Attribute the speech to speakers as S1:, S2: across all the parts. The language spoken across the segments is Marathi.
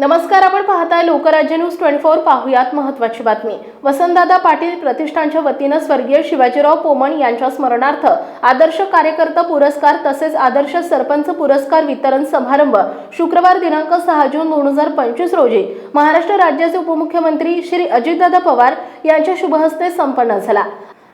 S1: नमस्कार आपण पाहताय लोकराज्य न्यूज ट्वेंटी फोर पाहुयात महत्वाची बातमी. वसंतदादा पाटील प्रतिष्ठानच्या वतीनं स्वर्गीय शिवाजीराव पोमण यांच्या स्मरणार्थ आदर्श कार्यकर्ता पुरस्कार तसेच आदर्श सरपंच पुरस्कार वितरण समारंभ शुक्रवार दिनांक सहा जून दोन हजार पंचवीस रोजी महाराष्ट्र राज्याचे उपमुख्यमंत्री श्री अजितदादा पवार यांच्या शुभहस्ते संपन्न झाला.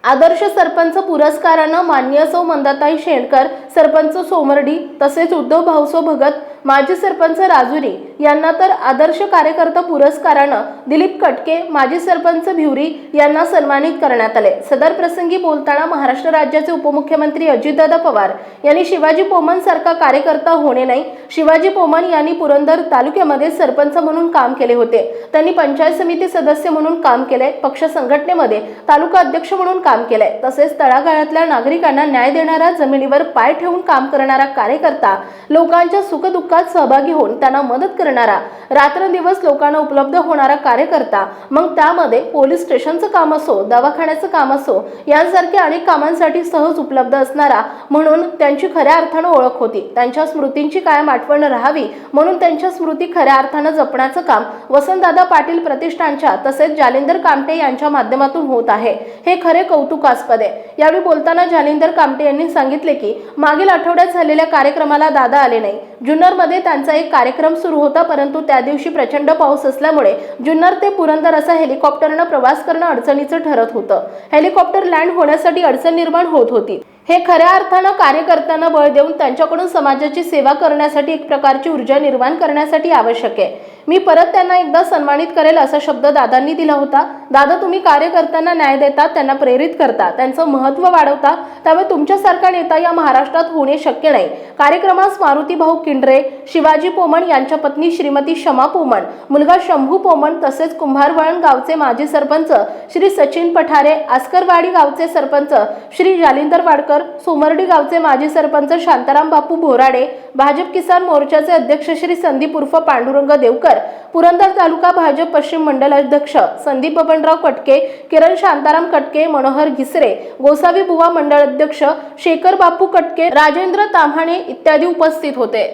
S1: आदर्श सरपंच पुरस्कारानं मान्य सौ मंदाताई शेणकर सरपंच सोमर्डी तसेच उद्धव भाऊसो भगत माजी सरपंच राजुरी यांना तर आदर्श कार्यकर्ता पुरस्कारानं दिलीप कटके माजी सरपंच भिवरी यांना सन्मानित करण्यात आले. सदर प्रसंगी बोलताना महाराष्ट्र राज्याचे उपमुख्यमंत्री अजितदादा पवार यांनी शिवाजी पोमन सारखा कार्यकर्ता होणे नाही. शिवाजी पोमन यांनी पुरंदर तालुक्यामध्ये सरपंच म्हणून काम केले होते. त्यांनी पंचायत समिती सदस्य म्हणून काम केले पक्ष संघटनेमध्ये तालुका अध्यक्ष म्हणून काम केलंय तसेच तळागाळातल्या नागरिकांना न्याय देणारा जमिनीवर पाय ठेवून काम करणारा कार्यकर्ता लोकांच्या सुखदुःख सुखदुःखात सहभागी होऊन त्यांना मदत करणारा रात्रंदिवस लोकांना उपलब्ध होणारा कार्यकर्ता मग त्यामध्ये पोलीस स्टेशनचं काम असो दवाखान्याचं काम असो यांसारख्या अनेक कामांसाठी सहज उपलब्ध असणारा म्हणून त्यांची खऱ्या अर्थानं ओळख होती. त्यांच्या स्मृतींची कायम आठवण राहावी म्हणून त्यांच्या स्मृती खऱ्या अर्थानं जपण्याचं काम वसंतदादा पाटील प्रतिष्ठानच्या तसेच जालिंदर कामटे यांच्या माध्यमातून होत आहे. हे खरे कौतुकास्पद आहे. यावेळी बोलताना जालिंदर कामटे यांनी सांगितले की मागील आठवड्यात झालेल्या कार्यक्रमाला दादा आले नाही. जुन्नरमध्ये त्यांचा एक कार्यक्रम सुरू होता परंतु त्या दिवशी प्रचंड पाऊस असल्यामुळे जुन्नर ते पुरंदर असा हेलिकॉप्टरनं प्रवास करणं अडचणीचं ठरत होतं. हेलिकॉप्टर लँड होण्यासाठी अडचण निर्माण होत होती. हे खऱ्या अर्थानं कार्यकर्त्यांना बळ देऊन त्यांच्याकडून समाजाची सेवा करण्यासाठी एक प्रकारची ऊर्जा निर्माण करण्यासाठी आवश्यक आहे. मी परत त्यांना एकदा सन्मानित करेल असा शब्द दादांनी दिला होता. दादा तुम्ही कार्यकर्त्यांना न्याय देता त्यांना प्रेरित करता त्यांचं महत्त्व वाढवता त्यामुळे तुमच्यासारखा नेता या महाराष्ट्रात होणे शक्य नाही. कार्यक्रमास मारुती भाऊ किंडरे शिवाजी पोमण यांच्या पत्नी श्रीमती शमा पोमण मुलगा शंभू पोमण तसेच कुंभारवळण गावचे माजी सरपंच श्री सचिन पठारे आस्करवाडी गावचे सरपंच श्री जालिंदर वाडकर सोमर्डी गावचे माजी सरपंच शांताराम बापू भोराडे भाजप किसान मोर्चाचे अध्यक्ष श्री संदीप उर्फ पांडुरंग देवकर पुरंदर तालुका भाजप पश्चिम मंडल अध्यक्ष संदीप बबनराव कटके किरण शांताराम कटके मनोहर घिसरे गोसावी बुवा मंडळ अध्यक्ष शेखर बापू कटके राजेंद्र ताम्हाणे इत्यादी उपस्थित होते.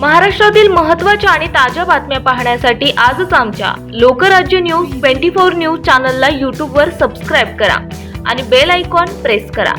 S2: महाराष्ट्रातील महत्त्वाच्या आणि ताज्या बातम्या पाहण्यासाठी आजच आमच्या Lokrajya news twenty four news चॅनलला यूट्यूबवर सबस्क्राईब करा आणि बेल आयकॉन प्रेस करा.